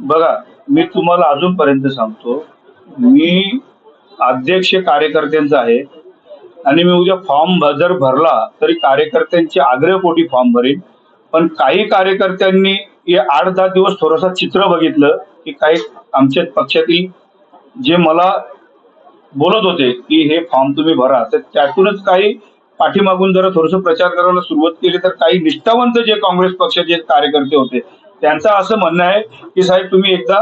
बघा मी तुम्हाला अजूनपर्यंत सांगतो मी अध्यक्ष कार्यकर्त्यांचा आहे आणि मी उद्या फॉर्म जर भरला तरी कार्यकर्त्यांच्या आग्रहपोटी फॉर्म भरेन. पण काही कार्यकर्त्यांनी हे आठ दहा दिवस थोडंसं चित्र बघितलं की काही आमच्या पक्षातील जे मला बोलत होते की हे फॉर्म तुम्ही भरा तर त्यातूनच काही पाठीमागून जरा थोडस प्रचार करायला सुरुवात केली तर काही निष्ठावंत जे काँग्रेस पक्षाचे कार्यकर्ते होते त्यांचं असं म्हणणं आहे की साहेब तुम्ही एकदा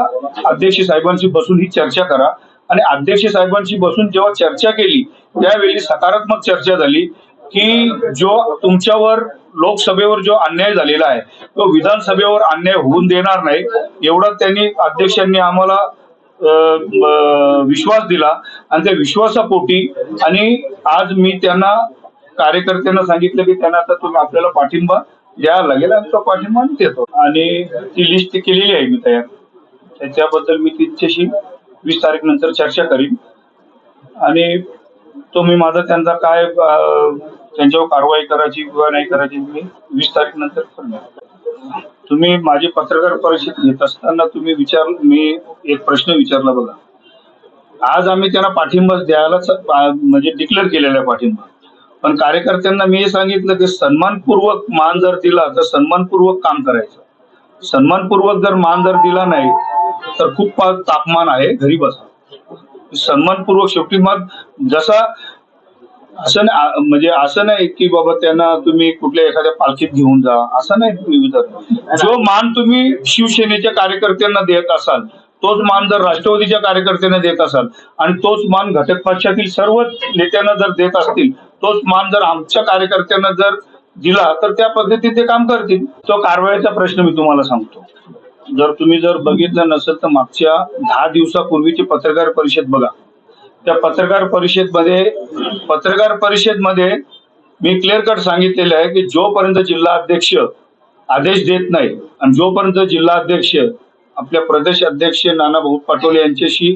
अध्यक्ष साहेबांशी बसून ही चर्चा करा. आणि अध्यक्ष साहेबांशी बसून जेव्हा चर्चा केली त्यावेळी सकारात्मक चर्चा झाली की जो तुमच्यावर लोकसभेवर जो अन्याय झालेला आहे तो विधानसभेवर अन्याय होऊन देणार नाही एवढा त्यांनी अध्यक्षांनी आम्हाला विश्वास दिला. आणि त्या विश्वासापोटी आणि आज मी त्यांना कार्यकर्त्यांना सांगितलं की त्यांना आता तुम्ही आपल्याला पाठिंबा या लागेल आणि तो पाठिंबा मी देतो. आणि ती लिस्ट केलेली आहे मी तयार. त्याच्याबद्दल मी तिच्याशी वीस तारीख नंतर चर्चा करीन. आणि तो मी माझा त्यांचा काय त्यांच्यावर कारवाई करायची किंवा नाही करायची मी वीस तारीख नंतर करणार. तुम्ही माझी पत्रकार परिषद घेत असताना तुम्ही विचार मी एक प्रश्न विचारला बघा. आज आम्ही त्यांना पाठिंबा द्यायला म्हणजे डिक्लेअर केलेला पाठिंबा. पण कार्यकर्त्यांना मी सांगितलं की सन्मानपूर्वक मान जर दिला तर सन्मानपूर्वक काम करायचं. सन्मानपूर्वक जर मान जर दिला नाही तर खूप तापमान आहे घरी बसा. सन्मानपूर्वक शेवटी मग जसा असं नाही म्हणजे असं नाही की बाबा त्यांना तुम्ही कुठल्या एखाद्या पालखीत घेऊन जा असं नाही तुम्ही विचार. जो मान तुम्ही शिवसेनेच्या कार्यकर्त्यांना देत असाल तोच मान जर राष्ट्रवादीच्या कार्यकर्त्यांना देत असाल आणि तोच मान घटक पक्षातील सर्व नेत्यांना जर देत असतील तोच मान जर आमच्या कार्यकर्त्यांना जर दिला तर त्या पद्धतीत ते काम करतील. तो कारवाईचा प्रश्न मी तुम्हाला सांगतो. जर तुम्ही जर बघितलं नसेल तर मागच्या दहा दिवसापूर्वीची पत्रकार परिषद बघा. त्या पत्रकार परिषदमध्ये पत्रकार परिषदमध्ये मी क्लिअर कट सांगितलेलं आहे की जोपर्यंत जिल्हा अध्यक्ष आदेश देत नाही आणि जोपर्यंत जिल्हा अध्यक्ष आपल्या प्रदेश अध्यक्ष नाना भाऊ पाटोले यांच्याशी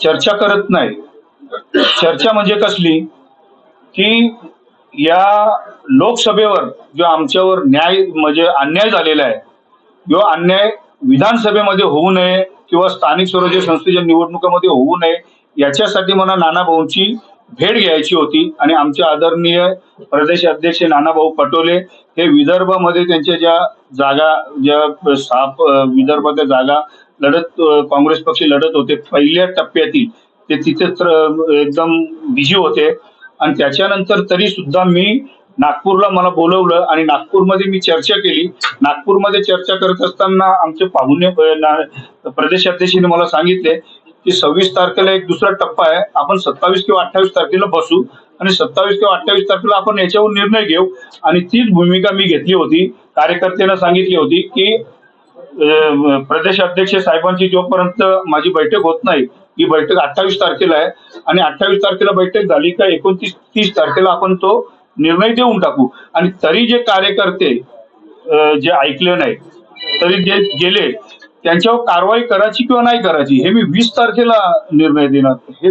चर्चा करत नाही चर्चा म्हणजे कसली? की या लोकसभेवर जो आमच्यावर न्याय म्हणजे अन्याय झालेला आहे जो अन्याय विधानसभेमध्ये होऊ नये किंवा स्थानिक स्वराज्य संस्थेच्या निवडणुकामध्ये होऊ नये याच्यासाठी मला नानाभाऊंची भेट घ्यायची होती. आणि आमचे आदरणीय प्रदेश अध्यक्ष नानाभाऊ पटोले हे विदर्भामध्ये त्यांच्या ज्या जागा ज्या साप विदर्भाच्या जागा लढत काँग्रेस पक्ष लढत होते पहिल्या टप्प्यातील ते तिथे एकदम बिझी होते. आणि त्याच्यानंतर तरी सुद्धा मी नागपूरला मला बोलवलं आणि नागपूरमध्ये मी चर्चा केली. नागपूरमध्ये चर्चा करत असताना आमचे पाहुणे अ, प्रदेश मला सांगितले की सव्वीस तारखेला एक दुसरा टप्पा आहे. आपण सत्तावीस किंवा अठ्ठावीस तारखेला बसू आणि सत्तावीस किंवा अठ्ठावीस तारखेला आपण याच्यावर निर्णय घेऊ. आणि तीच भूमिका मी घेतली होती. कार्यकर्त्यांना सांगितली होती की प्रदेश अध्यक्ष साहेबांची जोपर्यंत माझी बैठक होत नाही ही बैठक अठ्ठावीस तारखेला आहे. आणि अठ्ठावीस तारखेला बैठक झाली का एकोणतीस तीस तारखेला आपण तो निर्णय देऊन टाकू. आणि तरी जे कार्यकर्ते जे ऐकले नाही तरी जे गेले त्यांच्यावर कारवाई करायची किंवा नाही करायची हे मी वीस तारखेला निर्णय देणार. हे